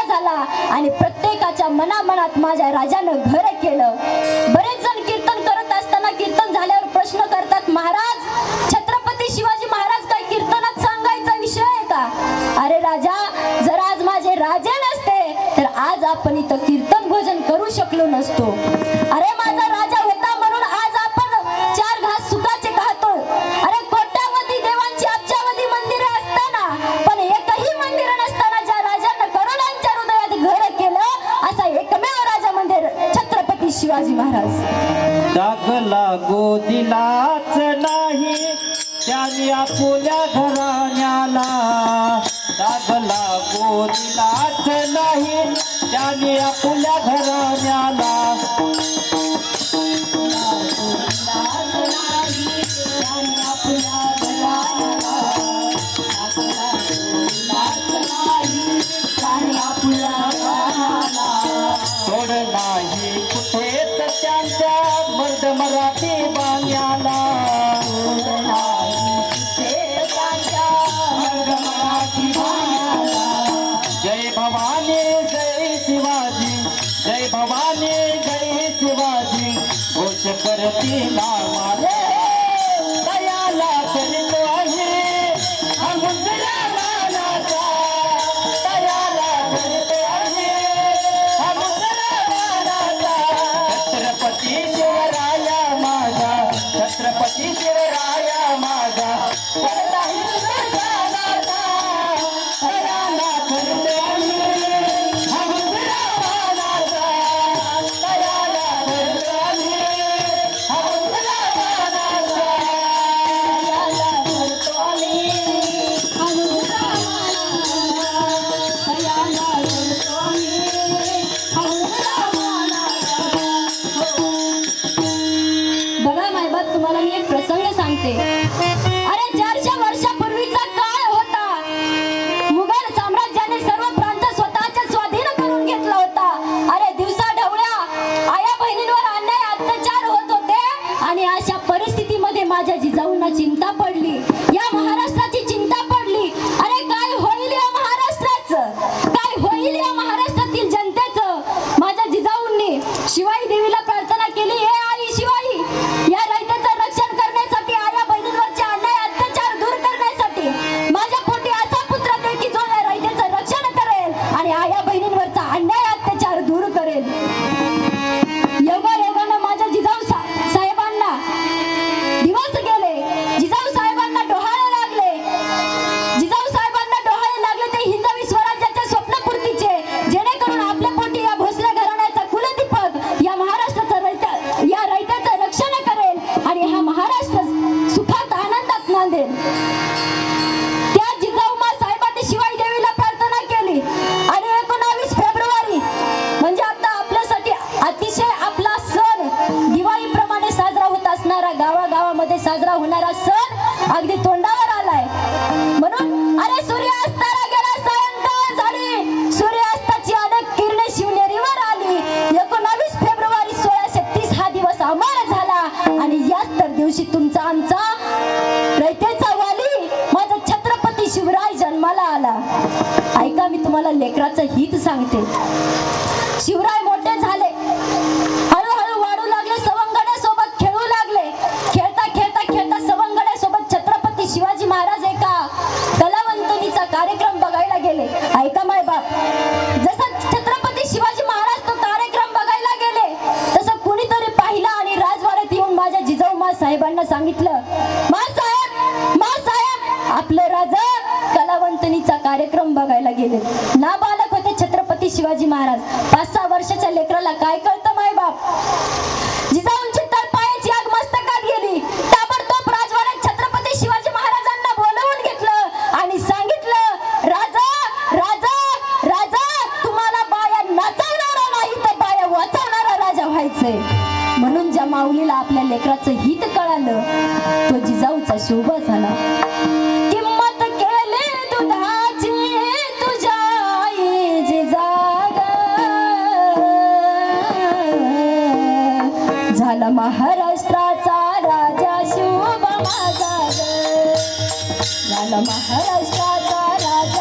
राजा झाला आणि प्रत्येकाच्या मनामनात माझ्या राजानं घर केलं. बरेच जण कीर्तन करत असताना कीर्तन झाल्यावर प्रश्न करतात महाराज छत्रपती शिवाजी महाराज काय कीर्तनात सांगायचा विषय आहे का? अरे राजा जर आज माझे राजे नसते तर आज आपण इथं कीर्तन भोजन करू शकलो नसतो. शिवाजी महाराज. डाग लागो दिलाच नाही त्याने आपुल्या घराण्याला. डाग लागो दिलाच नाही त्याने आपुल्या घराण्याला. भवानी जय शिवाजी घोष करती ना माझ्या जिजाऊंना चिंता दिवशी तुमचा आमचा रयतेचा वाली माझा छत्रपती शिवराय जन्माला आला. ऐका मी तुम्हाला लेकराचं हित सांगते. शिवराय मोठे झाले. हळूहळू वाढू लागले सवंगड्यासोबत खेळू लागले. खेळता खेळता खेळता सवंगड्यासोबत छत्रपती शिवाजी महाराज एका कलावंतनीचा कार्यक्रम बघायला गेले. ऐका माय बाप. साहेबांना सांगितलं मा साहेब मा साहेब आपलं राजा कलावंतनीचा कार्यक्रम बघायला गेले. ना बालक होते छत्रपती शिवाजी महाराज. पाच सहा वर्षाच्या लेकराला काय कळतं माय बाप आपल्या लेकराचं हित कळालं तो जिजाऊचा शोभा झाला. किंमत केली दुधाची तुझ्या आई जिजाग झाला महाराष्ट्राचा राजा शुभ माझा. झाला महाराष्ट्राचा राजा